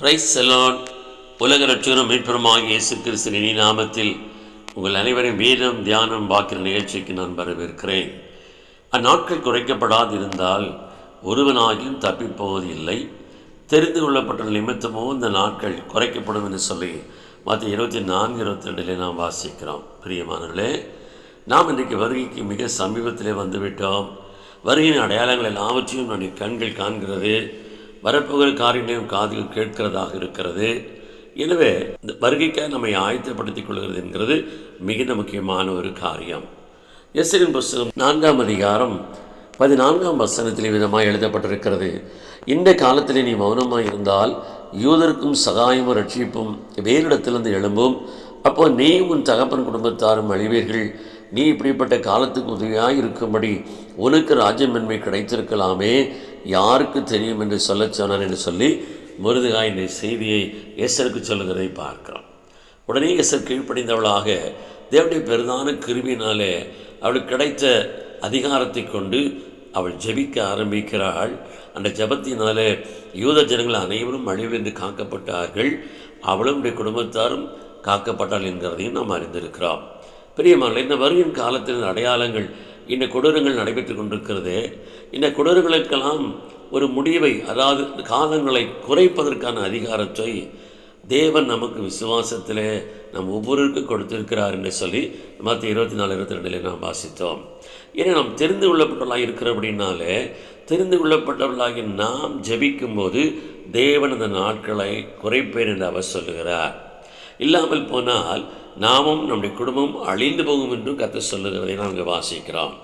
Price challan உலக ரட்சகரும் மீட்பருமாக இயேசு கிறிஸ்துவின் இனி நாமத்தில் உங்கள் அனைவரையும் வேதம் தியானம் பார்க்கிற நிகழ்ச்சிக்கு நான் வரவேற்கிறேன். அந்நாட்கள் குறைக்கப்படாதிருந்தால் ஒருவனாகியும் தப்பிப்போவது இல்லை. தெரிந்து கொள்ளப்பட்ட நிமித்தமோ இந்த நாட்கள் குறைக்கப்படும் என்று சொல்லி மற்ற இருபத்தி நான்கு இருபத்தி ரெண்டிலே நாம் வாசிக்கிறோம். பிரியமானவர்களே நாம் இன்றைக்கு வருகைக்கு மிக சமீபத்திலே வந்துவிட்டோம். வருகையின் அடையாளங்கள் எல்லாவற்றையும் நம்முடைய கண்கள் காண்கிறது. வரப்போகிற காரியங்களையும் காதில் கேட்கிறதாக இருக்கிறது. எனவே இந்த வருகைக்காக நம்மை ஆயத்தப்படுத்திக் கொள்கிறது என்கிறது மிகுந்த முக்கியமான ஒரு காரியம். எஸ்ரின் புஸ்தகம் நான்காம் அதிகாரம் பதினான்காம் வசனத்தில் விதமாக எழுதப்பட்டிருக்கிறது. இந்த காலத்தில் நீ மௌனமாக இருந்தால் யூதருக்கும் சகாயமும் ரட்சிப்பும் வேறிடத்திலிருந்து எழும்பும். அப்போ நீ உன் தகப்பன் குடும்பத்தாரும் அழிவீர்கள். நீ இப்படிப்பட்ட காலத்துக்கு உதவியாக இருக்கும்படி உனக்கு ராஜ்யமென்மை கிடைத்திருக்கலாமே. யாருக்கு தெரியும் என்று சொல்ல சொன்னார் என்று சொல்லி முருதுகா இந்த செய்தியை எசருக்கு சொல்லுகிறதை பார்க்கிறோம். உடனே எசர் கீழ்ப்படிந்தவளாக தேவனுடைய பெருதான கிருமினாலே அவளுக்கு கிடைத்த அதிகாரத்தை கொண்டு அவள் ஜெபிக்க ஆரம்பிக்கிறாள். அந்த ஜபத்தினாலே யூத ஜனங்கள் அனைவரும் அழிவிலிருந்து காக்கப்பட்டார்கள். அவளும் குடும்பத்தாரும் காக்கப்பட்டாள் என்கிறதையும் நாம் அறிந்திருக்கிறோம். பிரியமான இந்த வருகின் காலத்தில் அடையாளங்கள் இந்த கொடூரங்கள் நடைபெற்று கொண்டிருக்கிறது. இந்த கொடூரங்களுக்கெல்லாம் ஒரு முடிவை அதாவது காலங்களை குறைப்பதற்கான அதிகாரத்தை தேவன் நமக்கு விசுவாசத்தில் நம் ஒவ்வொருவருக்கும் கொடுத்திருக்கிறார் என்று சொல்லி மற்ற இருபத்தி நாலு இருபத்தி ரெண்டில் நாம் வாசித்தோம். ஏன்னா நாம் தெரிந்து கொள்ளப்பட்டவர்களாக அப்படின்னாலே தெரிந்து கொள்ளப்பட்டவர்களாகி நாம் ஜபிக்கும்போது தேவன் அந்த நாட்களை குறைப்பேன் என்று அவர் சொல்லுகிறார். இல்லாமல் போனால் நாமும் நம்முடைய குடும்பம் அழிந்து போகும் என்றும் கத்த சொல்லுகிறதை நாம் இங்கே வாசிக்கிறோம்.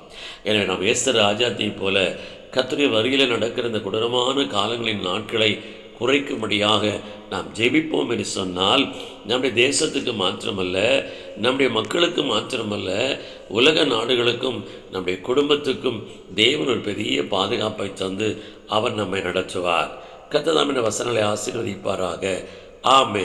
எனவே நாம் ஏஸ்தர் ராஜாத்தை போல கத்துடைய வரியில் நடக்கிற இந்த கொடூரமான காலங்களின் நாட்களை குறைக்கும்படியாக நாம் ஜெபிப்போம் என்று சொன்னால் நம்முடைய தேசத்துக்கு மாத்திரமல்ல நம்முடைய மக்களுக்கு மாத்திரமல்ல உலக நாடுகளுக்கும் நம்முடைய குடும்பத்துக்கும் தேவன் ஒரு பெரிய பாதுகாப்பை தந்து அவர் நம்மை நடத்துவார். கத்ததாம் என்ற வசனங்களை ஆசீர்வதிப்பாராக. ஆமே